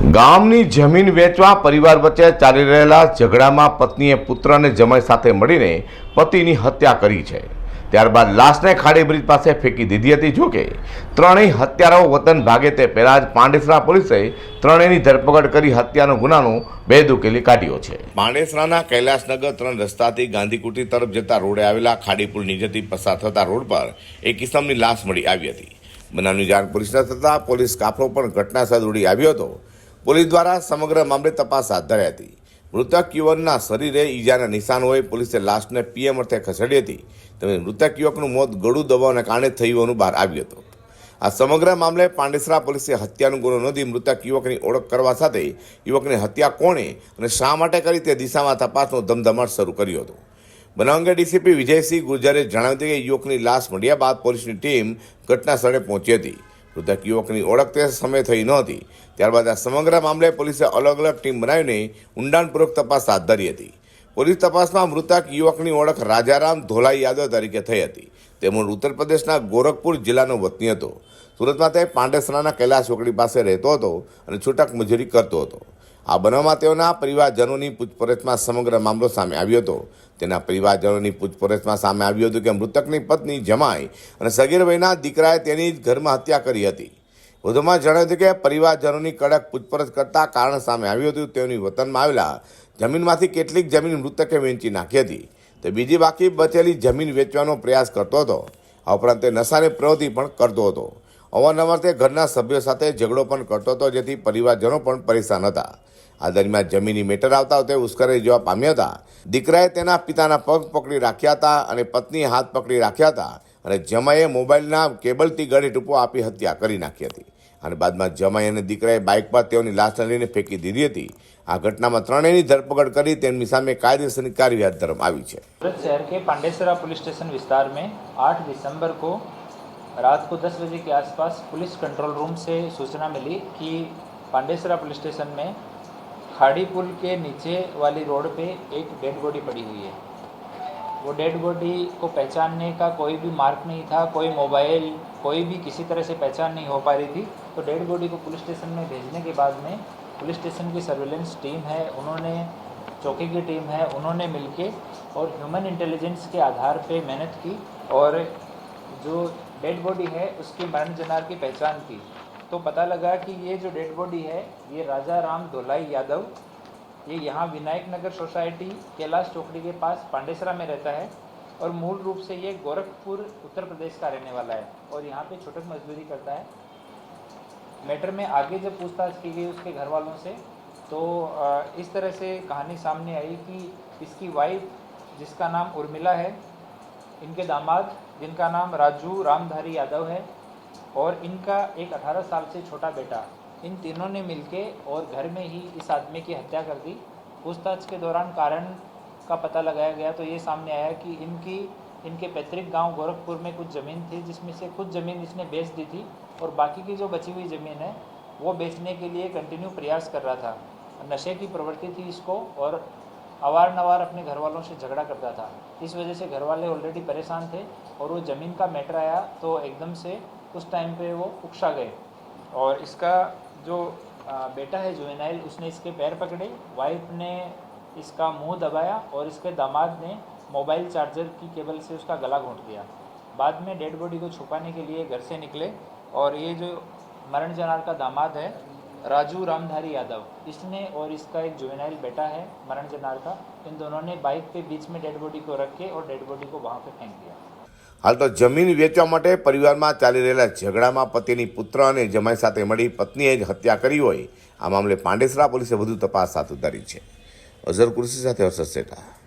ગામની જમીન વેચવા પરિવાર વચ્ચે ચાલી રહેલા ઝઘડામાં પત્નીએ પુત્ર અને જમાઈ સાથે મળીને પતિની હત્યા કરી છે. ત્યારબાદ લાશને ખાડી બ્રિજ પાસે ફેંકી દીધી હતી. જોકે ત્રણેય હત્યારાઓ વતન ભાગે તે પહેલા જ પાંડેસરા પોલીસે ત્રણેયની ધરપકડ કરી હત્યાનો ગુનાનો ભેદ ઉકેલી કાઢ્યો છે. પાંડેસરાના કૈલાસનગર ત્રણ રસ્તાથી ગાંધીકુટી તરફ જતા રોડે આવેલા ખાડી પુલ નીચેથી પસાર થતા રોડ પર એક કિસમની લાશ મળી આવી હતી. બનાવની જાણ પોલીસને થતાં પોલીસ કાફલો પણ ઘટના સ્થળે દોડી આવ્યો હતો. પોલીસ દ્વારા સમગ્ર મામલે તપાસ હાથ ધરી હતી. મૃતક યુવકના શરીરે ઈજાના નિશાન હોય પોલીસે લાશને પીએમ અર્થે ખસેડી હતી. તેમજ મૃતક યુવકનું મોત ગળું દબાવવાને કારણે થયું હોવાનું બહાર આવ્યું હતું. આ સમગ્ર મામલે પાંડેસરા પોલીસે હત્યાનો ગુનો નોંધી મૃતક યુવકની ઓળખ કરવા સાથે યુવકની હત્યા કોણે અને શા માટે કરી તે દિશામાં તપાસનો ધમધમાટ શરૂ કર્યો હતો. બનાવ અંગે ડીસીપી વિજયસિંહ ગુર્જરે જણાવ્યું હતું કે યુવકની લાશ મળ્યા બાદ પોલીસની ટીમ ઘટના સ્થળે પહોંચી હતી. મૃતક યુવકની ઓળખ તે સમયે થઈ નહોતી. ત્યારબાદ આ સમગ્ર મામલે પોલીસે અલગ અલગ ટીમ બનાવીને ઊંડાણપૂર્વક તપાસ હાથ ધરી હતી. પોલીસ તપાસમાં મૃતક યુવકની ઓળખ રાજારામ ધોલાઈ યાદવ તરીકે થઈ હતી. તે મૂળ ઉત્તર પ્રદેશના ગોરખપુર જિલ્લાનો વતની હતો. સુરતમાં તે પાંડેસરાના કૈલાસ ચોકડી પાસે રહેતો હતો અને છૂટક મજૂરી કરતો હતો. આ બનાવમાં તેઓના પરિવારજનોની પૂછપરછમાં સમગ્ર મામલો સામે આવ્યો હતો. તેના પરિવારજનોની પૂછપરછમાં સામે આવ્યું હતું કે મૃતકની પત્ની જમાઈ અને સગીર વયના દીકરાએ તેની ઘરમાં હત્યા કરી હતી. વધુમાં જણાવ્યું હતું કે પરિવારજનોની કડક પૂછપરછ કરતા કારણ સામે આવ્યું હતું, તેઓની વતનમાં આવેલા જમીનમાંથી કેટલીક જમીન મૃતકે વેચી નાખી હતી. તે બીજી બાકી બચેલી જમીન વેચવાનો પ્રયાસ કરતો હતો. આ ઉપરાંત તે નશાની પ્રવૃત્તિ પણ કરતો હતો. અવારનવાર તે ઘરના સભ્યો સાથે ઝઘડો પણ કરતો હતો, જેથી પરિવારજનો પણ પરેશાન હતા. આ દરમિયાન જમીની મેટર આવતા તે ઉશ્કેરાઈ જવા પામ્યા હતા દીકરાએ તેના પિતાના પગ પકડી રાખ્યા હતા અને પત્નીએ હાથ પકડી રાખ્યા હતા અને જમાઈએ મોબાઈલના કેબલથી ગળે ટૂંપો આપી હત્યા કરી નાખી હતી અને બાદમાં જમાઈ અને દીકરાએ બાઇક પર તેઓની લાશને લઈને ફેંકી દીધી હતી આ ઘટનામાં ત્રણેયની ધરપકડ કરી તેમની સામે કાયદેસરની કાર્યવાહી હાથ ધરવામાં આવી છે सूरत शहर के पांडेसरा पुलिस स्टेशन विस्तार में 8 दिसंबर को रात को 10 बजे के आसपास पुलिस कंट्रोल रूम से सूचना मिली कि पांडेसरा पुलिस स्टेशन में खाड़ी पुल के नीचे वाली रोड पे एक डेड बॉडी पड़ी हुई है। वो डेड बॉडी को पहचानने का कोई भी मार्क नहीं था, कोई मोबाइल, कोई भी किसी तरह से पहचान नहीं हो पा रही थी। तो डेड बॉडी को पुलिस स्टेशन में भेजने के बाद में पुलिस स्टेशन की सर्वेलेंस टीम है, उन्होंने, चौकी की टीम है, उन्होंने मिलके और ह्यूमन इंटेलिजेंस के आधार पे मेहनत की और जो डेड बॉडी है, उसकी मरण जनार की पहचान की। तो पता लगा कि ये जो डेड बॉडी है, ये राजा राम धोलाई यादव, ये यहाँ विनायक नगर सोसाइटी, कैलाश चौकड़ी के पास पांडेसरा में रहता है और मूल रूप से ये गोरखपुर, उत्तर प्रदेश का रहने वाला है और यहाँ पे छोटक मजदूरी करता है। मैटर में आगे जब पूछताछ की गई उसके घर वालों से तो इस तरह से कहानी सामने आई कि इसकी वाइफ जिसका नाम उर्मिला है, इनके दामाद, जिनका नाम राजू रामधारी यादव है और इनका एक 18 साल से छोटा बेटा। इन तीनों ने मिलके और घर में ही इस आदमी की हत्या कर दी। पूछताछ के दौरान कारण का पता लगाया गया तो ये सामने आया कि इनकी, इनके पैतृक गाँव गोरखपुर में कुछ ज़मीन थी, जिसमें से कुछ ज़मीन इसने बेच दी थी और बाकी की जो बची हुई ज़मीन है, वो बेचने के लिए कंटिन्यू प्रयास कर रहा था। नशे की प्रवृत्ति थी इसको और अवार नवार अपने घर वालों से झगड़ा करता था। इस वजह से घर वाले ऑलरेडी परेशान थे और वो ज़मीन का मैटर आया तो एकदम से उस टाइम पे वो उकसा गए। और इसका जो बेटा है जुवेनाइल, उसने इसके पैर पकड़े वाइफ ने इसका मुँह दबाया और इसके दामाद ने मोबाइल चार्जर की केबल से उसका गला घोंट दिया। बाद में डेड बॉडी को छुपाने के लिए घर से निकले और ये जो मरण जनार का दामाद है, राजू रामधारी यादव, इसने और इसका एक जुवेनाइल बेटा है, मरण जनार का, इन दोनों ने बाइक पे बीच में डेड बॉडी को रख के और डेड बॉडी को वहाँ पे फेंक दिया। હાલ તો જમીન વેચવા માટે પરિવારમાં ચાલી રહેલા ઝઘડામાં પતિની પુત્ર અને જમાઈ સાથે મળી પત્નીએ જ હત્યા કરી હોય આ મામલે પાંડેસરા પોલીસે વધુ તપાસ હાથ ધરી છે. અઝર કુર્સી સાથે હર્ષદ શેઠા